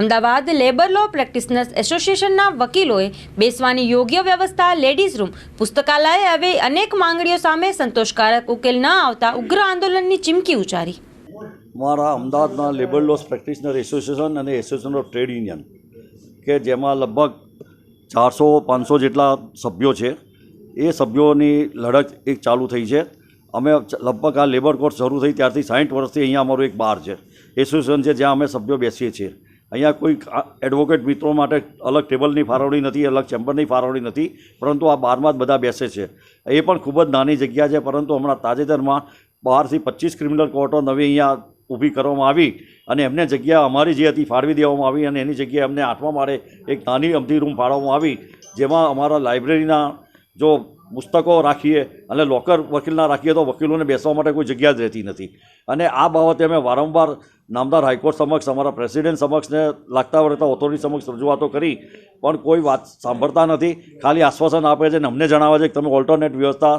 Ahmedabad labour લો practitioners એસોસિએશનના વકીલોએ બેસવાની યોગ્ય વ્યવસ્થા લેડીઝ રૂમ, પુસ્તકાલય હવે અનેક માંગણીઓ સામે સંતોષકારક ઉકેલ ન આવતા ઉગ્ર આંદોલનની ચીમકી ઉચ્ચારી. મારા અમદાવાદના લેબર લોસ પ્રેક્ટિશનર એસોસિએશન અને એસોસિએશન ઓફ ટ્રેડ યુનિયન, કે જેમાં લગભગ ચારસો પાંચસો જેટલા સભ્યો છે, એ સભ્યોની લડત એક ચાલુ થઈ છે. અમે લગભગ આ લેબર કોર્સ શરૂ થઈ ત્યારથી સાઠ વર્ષથી અહીંયા અમારું એક બાર છે. એસોસિએશન છે જ્યાં અમે સભ્યો બેસીએ છીએ. અહીંયા કોઈ એડવોકેટ મિત્રો માટે અલગ ટેબલની ફાળવણી નથી, અલગ ચેમ્બરની ફાળવણી નથી, પરંતુ આ બારમાં જ બધા બેસે છે. એ પણ ખૂબ જ નાની જગ્યા છે, પરંતુ હમણાં તાજેતરમાં બહારથી પચીસ ક્રિમિનલ કોર્ટો નવી અહીંયા ઊભી કરવામાં આવી અને એમને જગ્યા અમારી જે હતી ફાળવી દેવામાં આવી અને એની જગ્યાએ અમને આઠમા માળે એક નાની અમથી રૂમ ફાળવવામાં આવી, જેમાં અમારા લાઇબ્રેરીના જો પુસ્તકો રાખીએ અને લોકર વકીલના રાખીએ તો વકીલોને બેસવા માટે કોઈ જગ્યા જ રહેતી નથી. અને આ બાબતે અમે વારંવાર નામદાર હાઈકોર્ટ સમક્ષ, અમારા પ્રેસિડેન્ટ સમક્ષને લાગતા વળગતા ઓથોરિટી સમક્ષ રજૂઆતો કરી, પણ કોઈ વાત સાંભળતા નથી. ખાલી આશ્વાસન આપે છે અને અમને જણાવે છે કે તમે ઓલ્ટરનેટ વ્યવસ્થા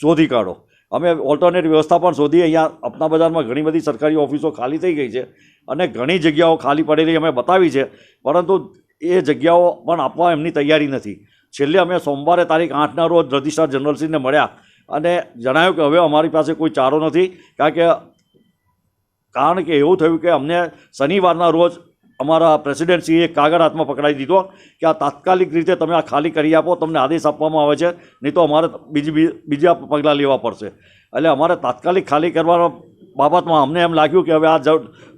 શોધી કાઢો. અમે ઓલ્ટરનેટ વ્યવસ્થા પણ શોધી અહીંયા અપના બજારમાં ઘણી બધી સરકારી ઓફિસો ખાલી થઈ ગઈ છે અને ઘણી જગ્યાઓ ખાલી પડેલી અમે બતાવી છે, પરંતુ એ જગ્યાઓ પણ આપવા એમની તૈયારી નથી. છેલ્લે અમે સોમવારે તારીખ આઠના રોજ રજિસ્ટ્રાર જનરલસિંહને મળ્યા અને જણાવ્યું કે હવે અમારી પાસે કોઈ ચારો નથી, કારણ કે કારણ કે એવું થયું કે અમને શનિવારના રોજ અમારા પ્રેસિડેન્ટશ્રીએ કાગળ હાથમાં પકડાવી દીધો કે આ તાત્કાલિક રીતે તમે આ ખાલી કરી આપો, તમને આદેશ આપવામાં આવે છે, નહીં તો અમારે બીજી બીજા પગલાં લેવા પડશે. એટલે અમારે તાત્કાલિક ખાલી કરવાના બાબતમાં અમને એમ લાગ્યું કે હવે આ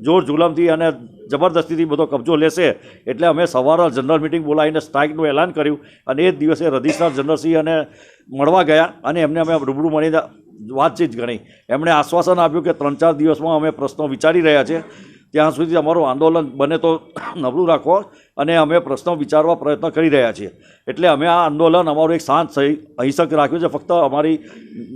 જોર જુલમથી અને જબરદસ્તીથી બધો કબજો લેશે એટલે અમે સવારે જનરલ મિટિંગ બોલાવીને સ્ટ્રાઇકનું એલાન કર્યું અને એ દિવસે રજિસ્ટ્રાર જનરલસિંહ અને મળવા ગયા અને એમને અમે રૂબરૂ મળીને વાતચીત ગણી. એમણે આશ્વાસન આપ્યું કે ત્રણ ચાર દિવસમાં અમે પ્રશ્નો વિચારી રહ્યા છે. ત્યાં સુધી અમારું આંદોલન બને તો નબળું રાખો અને અમે પ્રશ્નો વિચારવા પ્રયત્ન કરી રહ્યા છીએ. એટલે અમે આ આંદોલન અમારું એક શાંત અહિંસક રાખ્યું છે. ફક્ત અમારી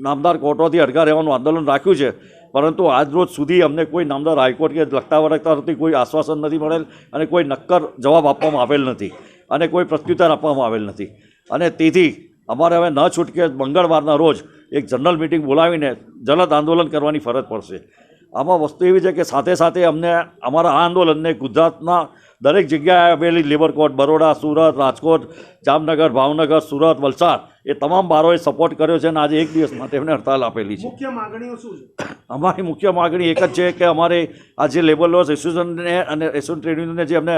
નામદાર કોર્ટોથી અડગા રહેવાનું આંદોલન રાખ્યું છે. પરંતુ આજ રોજ સુધી અમને કોઈ નામદાર હાઈકોર્ટ કે લગતા વળગતા નથી કોઈ આશ્વાસન નથી મળેલ અને કોઈ નક્કર જવાબ આપવામાં આવેલ નથી અને કોઈ પ્રત્યુત્તર આપવામાં આવેલ નથી. અને તેથી અમારે હવે ન છૂટકે મંગળવારના રોજ એક જનરલ મિટિંગ બોલાવીને જલદ આંદોલન કરવાની ફરજ પડશે. આમાં વસ્તુ એવી છે કે સાથે સાથે અમને અમારા આ આંદોલનને ગુજરાતના દરેક જગ્યાએ આવેલી લેબર કોર્ટ બરોડા સુરત રાજકોટ જામનગર ભાવનગર સુરત વલસાડ એ તમામ બારોએ સપોર્ટ કર્યો છે અને આજે એક દિવસ માટે એમને હડતાલ આપેલી છે. મુખ્ય માગણીઓ શું છે? અમારી મુખ્ય માગણી એક જ છે કે અમારે આ જે લેબર લોસ એસોસિએશનને અને એસોસિએશન ટ્રેડ યુનિયનને જે અમને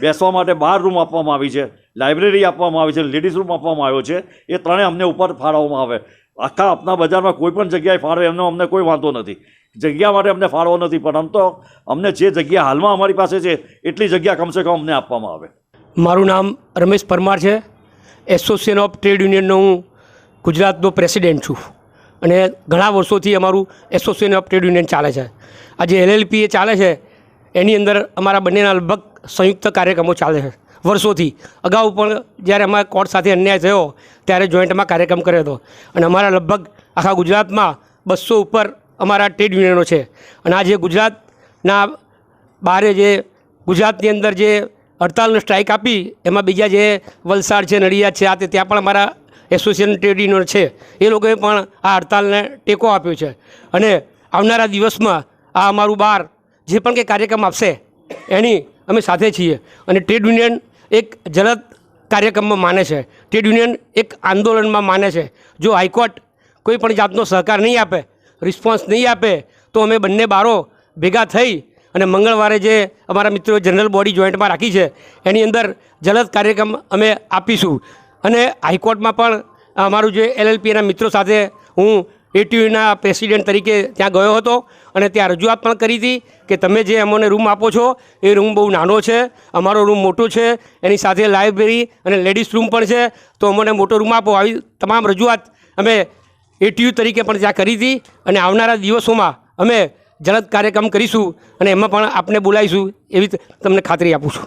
બેસવા માટે બાર રૂમ આપવામાં આવી છે લાઇબ્રેરી આપવામાં આવી છે લેડીઝ રૂમ આપવામાં આવ્યો છે એ ત્રણેય અમને ઉપર ફાળવવામાં આવે. આખા આપના બજારમાં કોઈ પણ જગ્યાએ ફાળવે, એમનો અમને કોઈ વાંધો નથી. જગ્યા માટે અમને ફાળવો નથી પણ આમ તો અમને જે જગ્યા હાલમાં અમારી પાસે છે, એટલી જગ્યા કમસે કમ અમને આપવામાં આવે. મારું નામ રમેશ પરમાર છે. એસોસિએશન ઓફ ટ્રેડ યુનિયનનો હું ગુજરાતનો પ્રેસિડેન્ટ છું. અને ઘણા વર્ષોથી અમારું એસોસિએશન ઓફ ટ્રેડ યુનિયન ચાલે છે. આ જે એલએલપી એ ચાલે છે. એની અંદર અમારા બંનેના લગભગ સંયુક્ત કાર્યક્રમો ચાલે છે. વર્ષોથી. અગાઉ પણ જ્યારે અમારા કોર્ટ સાથે અન્યાય થયો, ત્યારે જોઈન્ટમાં કાર્યક્રમ કર્યો હતો. અને અમારા લગભગ આખા ગુજરાતમાં બસો ઉપર અમારા ટ્રેડ યુનિયનો છે. અને આ જે ગુજરાતના બારે જે ગુજરાતની અંદર જે હડતાલનો સ્ટ્રાઇક આપી, એમાં બીજા જે વલસાડ છે, નડિયાદ છે, આ તે ત્યાં પણ અમારા એસોસિએશન ટ્રેડ યુનિયન છે. એ લોકોએ પણ આ હડતાલને ટેકો આપ્યો છે. અને આવનારા દિવસમાં આ અમારું બાર જે પણ કંઈ કાર્યક્રમ આપશે, એની અમે સાથે છીએ. અને ટ્રેડ યુનિયન એક જલદ કાર્યક્રમમાં માને છે. ટ્રેડ યુનિયન એક આંદોલનમાં માને છે. જો હાઈકોર્ટ કોઈ પણ જાતનો સહકાર નહીં આપે, રિસ્પોન્સ નહીં આપે, તો અમે બંને બારો ભેગા થઈ અને મંગળવારે જે અમારા મિત્રો જનરલ બોડી જોઈન્ટમાં રાખી છે, એની અંદર જલદ કાર્યક્રમ અમે આપીશું. અને હાઈકોર્ટમાં પણ અમારું જે એલએલપીના મિત્રો સાથે હું એટીયુના પ્રેસિડેન્ટ તરીકે ત્યાં ગયો હતો અને ત્યાં રજૂઆત પણ કરી હતી કે તમે જે અમને રૂમ આપો છો, એ રૂમ બહુ નાનો છે, અમારો રૂમ મોટો છે, એની સાથે લાઇબ્રેરી અને લેડીઝ રૂમ પણ છે, તો અમને મોટો રૂમ આપો આવી તમામ રજૂઆત અમે એટીયુ તરીકે પણ ત્યાં કરી હતી અને આવનારા દિવસોમાં અમે જલદ કાર્યક્રમ કરીશું અને એમાં પણ આપને બોલાવીશું એવી તમને ખાતરી આપું છું.